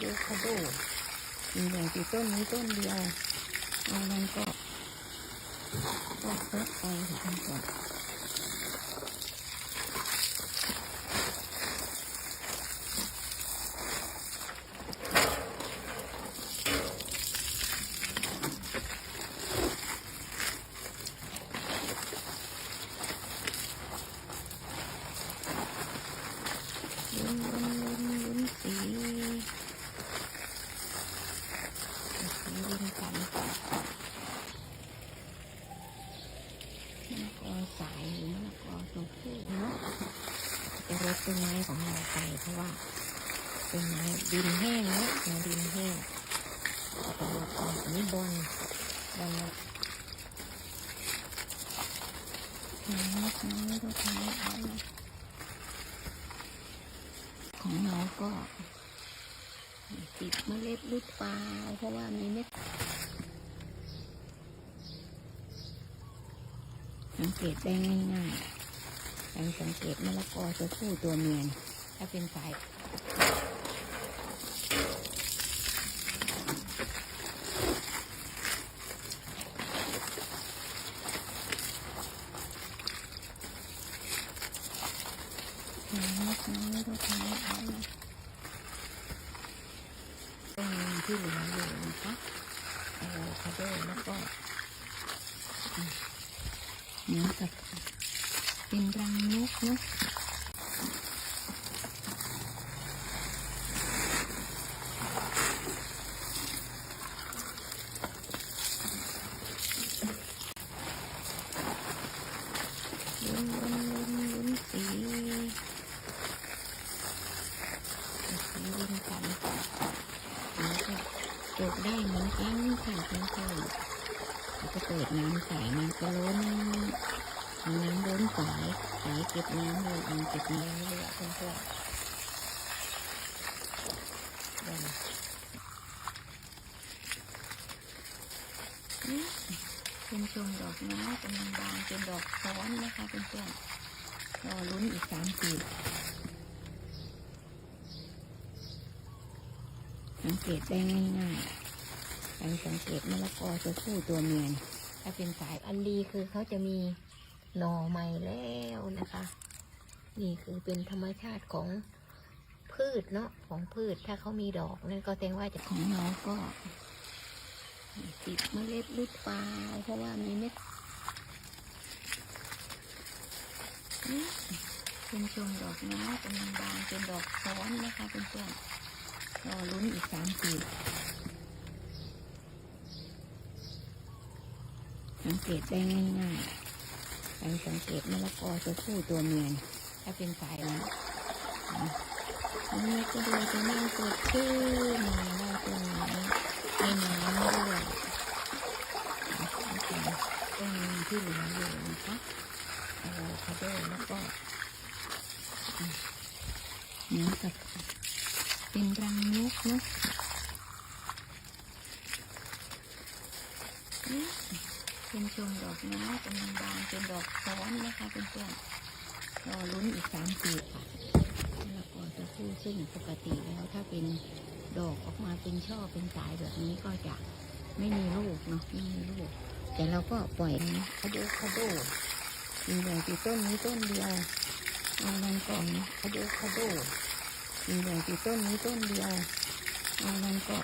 โดคาโดมีใหญ่ที่ต้นนี้ต้นเดียวเอามันก็ก็เพิกไปถึงขั้นก่อนลุ้นลุ้นลุ้นลุ้นสีสีลุ้นกันมะกอสายหรือมะกอตัวผู้เนาะ จะรดต้นไม้ของเราไปเพราะว่าต้นไม้ดินแห้งเนาะแนวดินแห้งจะรดออกอันนี้บอลบอลละน้อยน้อยรดน้อยเอาละของเราก็ติดเมล็ดหรือเปล่าเพราะว่ามีเม็ดสังเกตได้ง่ายๆ การสังเกตมะละกอตัวผู้ตัวเมียนถ้าเป็นสายที่เหลืออยู่นะคะอะโวคาโดแล้วก็เหมือนกับ เป็นรังนกเนาะลุ้นลุ้นลุ้นลุ้นสีสีลุ้นกันแล้วก็จบได้เหมือนกันค่ะเพื่อนๆแล้วก็เปิดน้ำใส่มันก็ล้น น้ำล้นฝายฝายเก็บน้ำเลยอันเก็บน้ำเลยเพื่อนเพื่อนๆเดี๋ยวนะนี่เป็นชมดอกไม้กำลังบานเป็นดอกซ้อนนะคะเพื่อนเพื่อนๆรอลุ้นอีกสามปีสังเกตได้ง่ายๆการสังเกตมะละกอตัวผู้ตัวเมียนถ้าเป็นสายอันลีคือเขาจะมี หน่อใหม่แล้วนะคะ นี่คือเป็นธรรมชาติของพืชเนาะของพืชถ้าเขามีดอกนั่นก็แสดงว่าจะของเราก็ติดเมล็ดหรือเปล่าเพราะว่ามีเม็ดเป็นชมดอกไม้กำลังบานเป็นดอกซ้อนนะคะเพื่อนๆรอลุ้นอีกสามปีสังเกตได้ง่ายๆ กาสังเกตมะละกอตัวผู้ตัวเมียถ้าเป็นสายนะนี่ก็ดูจะนั่งสดชื่นได้ต้นไม้ในน้ำด้วยต้นที่เหลืออยู่นะคะอะโวคาโดแล้วก็เหมือนกับเป็นรังนกเนาะนี่ เป็น ชมดอกไม้กำลังบานเป็นดอกซ้อนนะคะเพื่อนๆรอลุ้นอีกสามปีค่ะแล้วก็จะพูดซึ่งปกติแล้วถ้าเป็นดอกออกมาเป็นช่อเป็นสายแบบนี้ก็จะไม่มีลูกเนาะไม่มีลูก แต่เราก็ปล่อยคาโดคาโดมีใหญ่ที่ต้นนี้ต้นเดียวเอามันก่อนคาโดคาโดมีใหญ่ที่ต้นนี้ต้นเดียวเอามันก็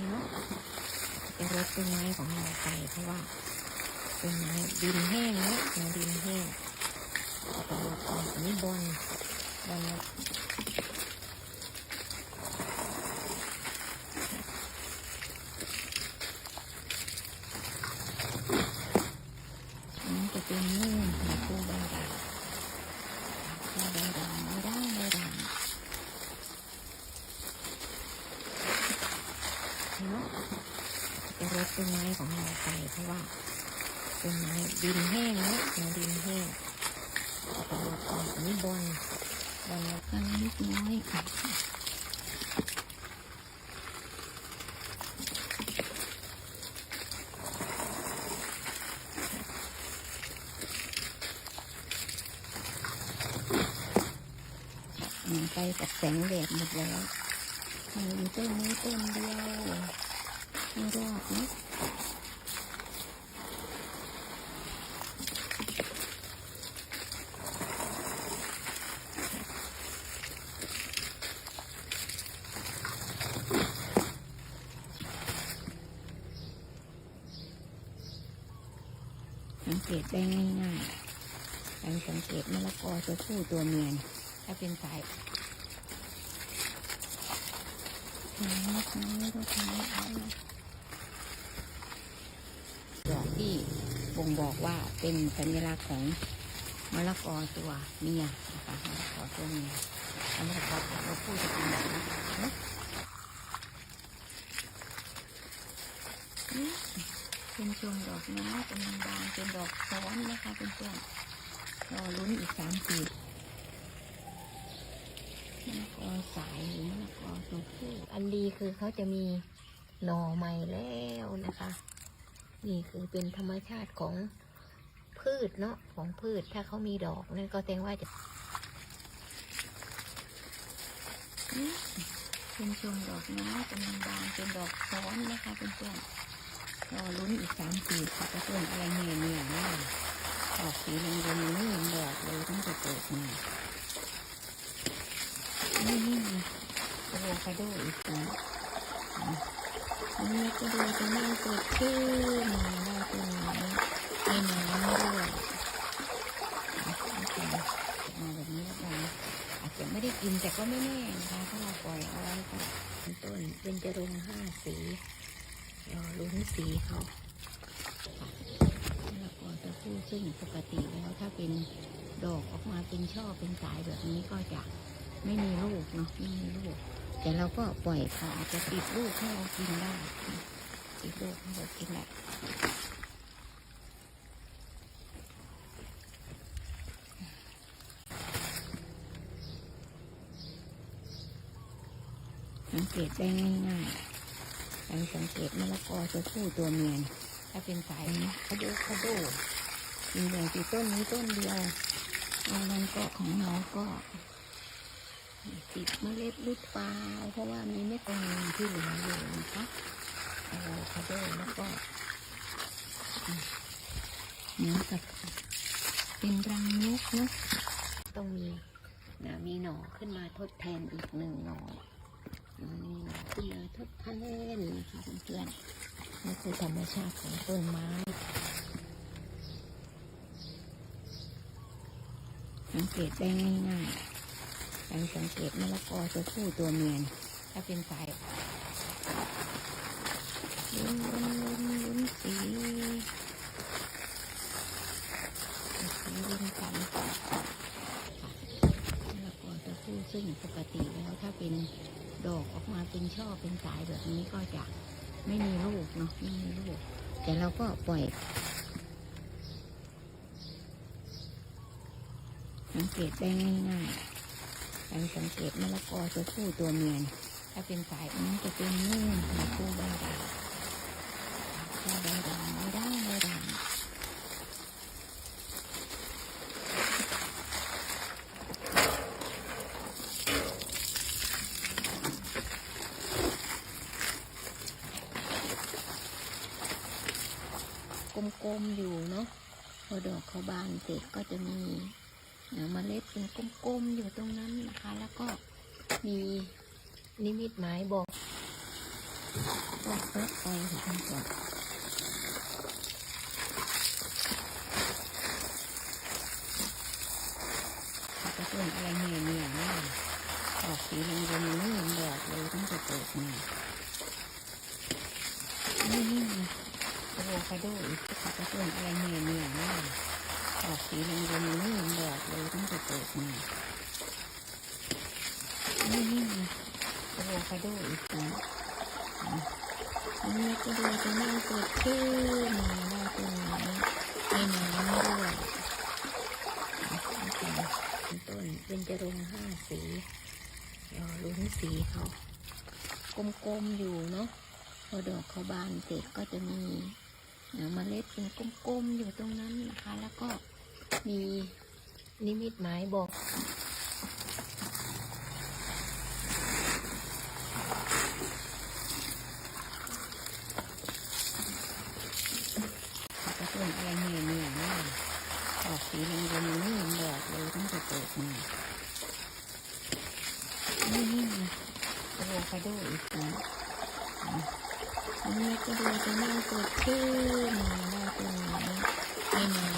เนาะจะรดต้นไม้ของเราไปเพราะว่า ต้นไม้ดินแห้งนะแนวดินแห้งอันนี้บอลบอลละนี่จะเป็นนู่นหัวปูใบด่างปูใบด่างไม่ได้ใบด่างเนาะจะรดต้นไม้ของเราไปเพราะว่า เป็นไม้ดินแห้งนะดินแห้งอันนี้บอลบอลตั้งนิดน้อยไปกับแสงแดดหมดแล้วมีต้นนี้ต้นเดียวไม่รอดนะ ตได้ง่ายๆการสังเกตมะละกอตัวผู้ตัวเมียนถ้าเป็นสายน้ำนะคะไม่ต้องใช้เอานะดอกที่บ่งบอกว่าเป็นสัญลักษณ์ของมะละกอตัวเมียนะคะมะละกอตัวเมียแล้วมะละกอตัวผู้จะเป็นแบบนี้ เป็นชมดอกไม้กำลังบานเป็นดอกซ้อนนะคะเป็นเพื่อนรอลุ้นอีกสามปีมะละกอสายหรือมะละกอตัวผู้อันดีคือเขาจะมีหน่อใหม่แล้วนะคะ นี่คือเป็นธรรมชาติของพืชเนาะของพืชถ้าเขามีดอกนั่นก็แสดงว่าจะเป็นชมดอกไม้กำลังบานเป็นดอกซ้อนนะคะเป็นเพื่อน รอลุ้นอีกสามปีค่ะจะเป็นอะไรเนี่ยเนี่ยเนี่ยดอกสีเหลืองๆนี่ยังดอกเลยต้องเปิดมานี่นี่ไงอะโวคาโดอีกแล้วนี่ก็ดูจะน่าสดชื่นน่าเป็นไม้ในน้ำด้วยมาแบบนี้แล้วกันอาจจะไม่ได้กินแต่ก็ไม่แน่นะคะถ้าเราปล่อยเอาไว้ก็เป็นต้นเป็นจรงห้าสี รอลุ้นสีเขาค่ะแล้วก็จะพูดซึ่งปกติแล้วถ้าเป็นดอกออกมาเป็นช่อเป็นสายแบบนี้ก็จะไม่มีลูกเนาะไม่มีลูก แต่เราก็ปล่อยเขาอาจจะติดลูกให้เรากินได้ติดลูกให้เรากินได้สังเกตได้ง่ายๆ การสังเกตมะละกอตัวผู้ตัวเมียถ้าเป็นสายนี้คาโดคาโดมีอย่างที่ต้นนี้ต้นเดียวอันนั้นก็ของเราก็ติดเมล็ดหรือเปล่าเพราะว่ามีเม็ดตรงนึงที่เหลืออยู่นะคะอะโวคาโดแล้วก็เหมือกับเป็นรังนกเนาะต้องมีนะมีหน่อขึ้นมาทดแทนอีกหนึ่งหน่อ น่อขึ้นมาทดแทนนะคะเพื่อนๆนี่คือธรรมชาติของต้นไม้สังเกตได้ง่ายๆการสังเกตมะละกอตัวผู้ตัวเมียนถ้าเป็นสายลุ้นลุ้นลุ้นลุ้นสีสีลุ้นกันมะละกอตัวผู้ซึ่งปกติแล้วถ้าเป็น ดอกออกมาเป็นช่อเป็นสายแบบนี้ก็จะไม่มีลูกเนาะไม่มีลูก แต่เราก็ปล่อยสังเกตได้ง่ายๆกาสังเกตมะละกอตัวผู้ตัวเมียนถ้าเป็นสายนี้จะเป็นนู่นค่ะคู่ใบดางคู่ใบดางไม่ได้ใบด่าง กลมๆอยู่เนาะพอดอกเขาบานเสร็จก็จะมีเมล็ดเป็นกลมๆอยู่ตรงนั้นนะคะ แล้วก็มีนิมิตหมายบอกบอกเลิกไปถึงกันก่อนกระตุ้นอะไรเนี่ยเนี่ยเนี่ยดอกสีเหลืองๆนี่ยังดอกเลยต้องจะเปิดมานี่นี่ไงอะโวคาโดอีกกระตุ้นอะไรเนี่ยเนี่ยเนี่ยดอกสีเหลืองๆนี่ยังดอกเลยต้องจะเปิดมานี่นี่ไงอะโวคาโดอีกนะนี่ก็ดูจะน่าสดชื่นน่าเป็นไม้ในน้ำด้วยต้นเป็นจรงห้าสีรอลุ้นสีเขากลมๆอยู่เนาะพอดอกเขาบานเสร็จก็จะมี เนื้อเมล็ดเป็นกลมๆอยู่ตรงนั้นนะคะ แล้วก็มีนิมิตหมายบอกต้นอะไรเนี่ยเนี่ยเนี่ออกสีแดงๆนี่แดดเลยต้องจะเปิดมานี่นี่โอ้ไปด้วยอีกนะ อันนี้ก็ดูจะน่าสดขึ้นน่าต้นไม้ในน้